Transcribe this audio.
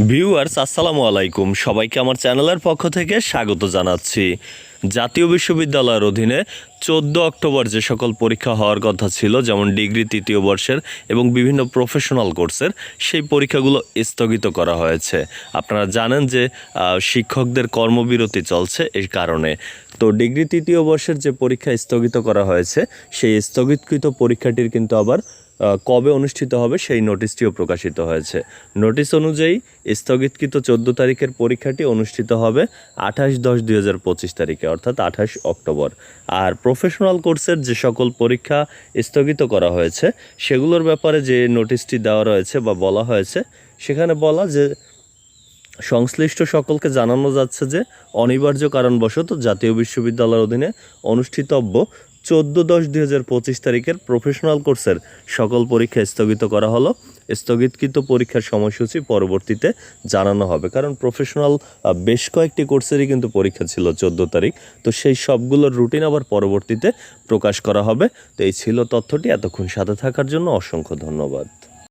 Viewers, আসসালামু আলাইকুম। সবাইকে আমার চ্যানেলের পক্ষ থেকে স্বাগত জানাচ্ছি। জাতীয় বিশ্ববিদ্যালয়ের অধীনে চোদ্দ অক্টোবর যে সকল পরীক্ষা হওয়ার কথা ছিল, যেমন ডিগ্রি তৃতীয় বর্ষের এবং বিভিন্ন প্রফেশনাল কোর্সের সেই পরীক্ষাগুলো স্থগিত করা হয়েছে। আপনারা জানেন যে শিক্ষকদের কর্মবিরতি চলছে এই কারণে। তো ডিগ্রি তৃতীয় বর্ষের যে পরীক্ষা স্থগিত করা হয়েছে, সেই স্থগিতকৃত পরীক্ষাটির কিন্তু আবার কবে অনুষ্ঠিত হবে সেই নোটিশটিও প্রকাশিত হয়েছে। নোটিশ অনুযায়ী স্থগিতকৃত চোদ্দ তারিখের পরীক্ষাটি অনুষ্ঠিত হবে আঠাশ দশ দুই হাজার পঁচিশ তারিখে, অর্থাৎ আঠাশ অক্টোবর। আর প্রফেশনাল কোর্সের যে সকল পরীক্ষা স্থগিত করা হয়েছে, সেগুলোর ব্যাপারে যে নোটিশটি দেওয়া রয়েছে বা বলা হয়েছে, সেখানে বলা যে সংশ্লিষ্ট সকলকে জানানো যাচ্ছে যে অনিবার্য কারণবশত জাতীয় বিশ্ববিদ্যালয়ের অধীনে অনুষ্ঠিতব্য চোদ্দ দশ দুই হাজার পঁচিশ তারিখের প্রফেশনাল কোর্সের সকল পরীক্ষা স্থগিত করা হলো। স্থগিতকৃত পরীক্ষার সময়সূচি পরবর্তীতে জানানো হবে। কারণ প্রফেশনাল বেশ কয়েকটি কোর্সেরই কিন্তু পরীক্ষা ছিল চোদ্দ তারিখ। তো সেই সবগুলোর রুটিন আবার পরবর্তীতে প্রকাশ করা হবে। তো এই ছিল তথ্যটি। এতক্ষণ সাথে থাকার জন্য অসংখ্য ধন্যবাদ।